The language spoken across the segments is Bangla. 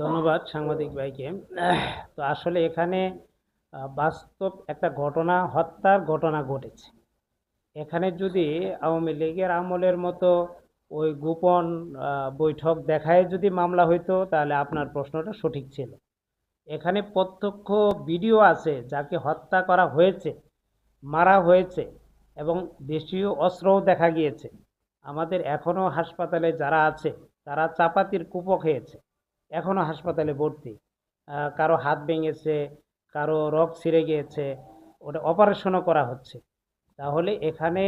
ধন্যবাদ সাংবাদিক ভাইকে। তো আসলে এখানে বাস্তব একটা ঘটনা, হত্যার ঘটনা ঘটেছে। এখানে যদি আওয়ামী লীগের আমলের মতো ওই গোপন বৈঠক দেখায় যদি মামলা হইতো, তাহলে আপনার প্রশ্নটা সঠিক ছিল। এখানে প্রত্যক্ষ ভিডিও আছে, যাকে হত্যা করা হয়েছে, মারা হয়েছে, এবং দেশীয় অস্ত্রও দেখা গিয়েছে। আমাদের এখনও হাসপাতালে যারা আছে, তারা চাপাতির কুপো খেয়েছে। এখনও হাসপাতালে ভর্তি। কারও হাত ভেঙেছে, কারও রগ ছিঁড়ে গিয়েছে, ওটা অপারেশনও করা হচ্ছে। তাহলে এখানে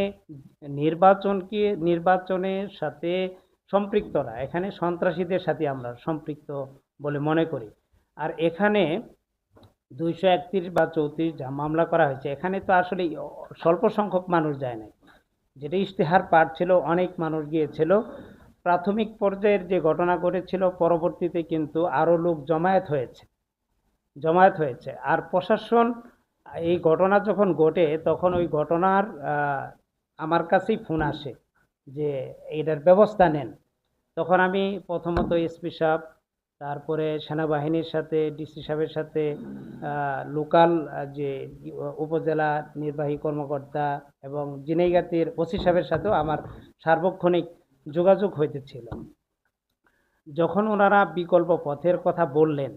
নির্বাচন কি নির্বাচনের সাথে সম্পৃক্তরা এখানে সন্ত্রাসীদের সাথে আমরা সম্পৃক্ত বলে মনে করি। আর এখানে দুইশো একত্রিশ বা চৌত্রিশ যা মামলা করা হয়েছে, এখানে তো আসলে স্বল্প সংখ্যক মানুষ যায় নাই। যেটা ইশতেহার পাঠ ছিল, অনেক মানুষ গিয়েছিল। প্রাথমিক পর্যায়ের যে ঘটনা ঘটেছিল, পরবর্তীতে কিন্তু আরও লোক জমায়েত হয়েছে। জমায়েত হয়েছে। আর প্রশাসন এই ঘটনা যখন ঘটে, তখন ওই ঘটনার আমার কাছেই ফোন আসে যে এটার ব্যবস্থা নেন। তখন আমি প্রথমত এসপি সাহেব, তারপরে সেনাবাহিনীর সাথে, ডিসি সাহেবের সাথে লোকাল যে উপজেলা নির্বাহী কর্মকর্তা এবং জিনেগাতির ওসি সাহেবের সাথেও আমার সার্বক্ষণিক যোগাযোগ হইতেছিল। যখন ওনারা বিকল্প পথের কথা বললেন,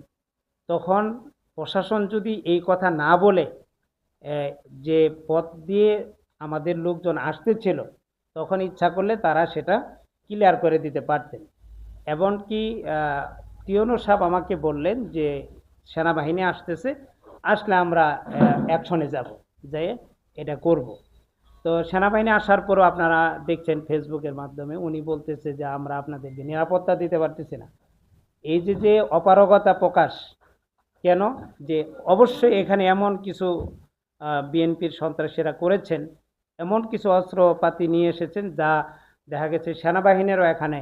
তখন প্রশাসন যদি এই কথা না বলে যে পথ দিয়ে আমাদের লোকজন আসতেছিল, তখন ইচ্ছা করলে তারা সেটা ক্লিয়ার করে দিতে পারতেন। এমনকি টিওনো সাহেব আমাকে বললেন যে, সেনাবাহিনী আসতেছে, আসলে আমরা অ্যাকশনে যাব যে এটা করব। তো সেনাবাহিনী আসার পরও আপনারা দেখছেন ফেসবুকের মাধ্যমে উনি বলতেছে যে আমরা আপনাদেরকে নিরাপত্তা দিতে পারতেছি না। এই যে যে অপারগতা প্রকাশ, কেন? যে অবশ্যই এখানে এমন কিছু বিএনপির সন্ত্রাসীরা করেছেন, এমন কিছু অস্ত্রপাতি নিয়ে এসেছেন যা দেখা গেছে সেনাবাহিনীরও এখানে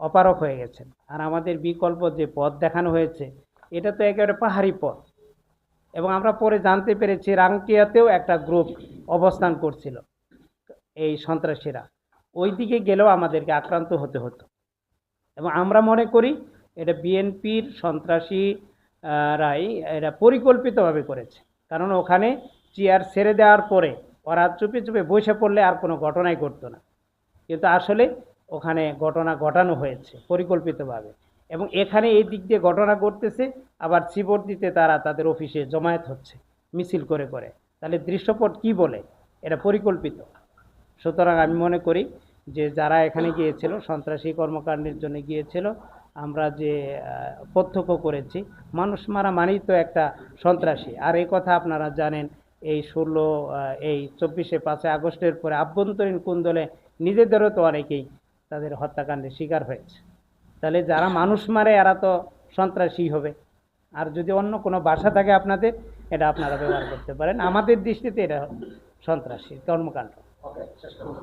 অপারক হয়ে গেছেন। আর আমাদের বিকল্প যে পথ দেখানো হয়েছে, এটা তো একেবারে পাহাড়ি পথ। এবং আমরা পরে জানতে পেরেছি রাংটিয়াতেও একটা গ্রুপ অবস্থান করছিল। এই সন্ত্রাসীরা। ওই দিকে গেলেও আমাদেরকে আক্রান্ত হতে হতো। এবং আমরা মনে করি এটা বিএনপির সন্ত্রাসী রাই এটা পরিকল্পিতভাবে করেছে। কারণ ওখানে চেয়ার ছেড়ে দেওয়ার পরে ওরা চুপে চুপে বসে পড়লে আর কোনো ঘটনাই ঘটতো না। কিন্তু আসলে ওখানে ঘটনা ঘটানো হয়েছে পরিকল্পিতভাবে। এবং এখানে এই দিক দিয়ে ঘটনা ঘটতেছে, আবার দিতে তারা তাদের অফিসে জমায়েত হচ্ছে, মিছিল করে করে। তাহলে দৃশ্যপট কি বলে? এটা পরিকল্পিত। সুতরাং আমি মনে করি যে যারা এখানে গিয়েছিল, সন্ত্রাসী কর্মকাণ্ডের জন্য গিয়েছিল, আমরা যে প্রত্যক্ষ করেছি, মানুষ মারা মানেই তো একটা সন্ত্রাসী। আর এই কথা আপনারা জানেন, এই ষোলো এই চব্বিশে পাঁচে আগস্টের পরে আভ্যন্তরীণ কুন্দলে নিজেদেরও তো অনেকেই তাদের হত্যাকাণ্ডের শিকার হয়েছে। তাহলে যারা মানুষ মারে, এরা তো সন্ত্রাসী হবে। আর যদি অন্য কোনো ভাষা থাকে আপনাদের, এটা আপনারা ব্যবহার করতে পারেন। আমাদের দৃষ্টিতে এটা সন্ত্রাসী কর্মকাণ্ড। Okay, system.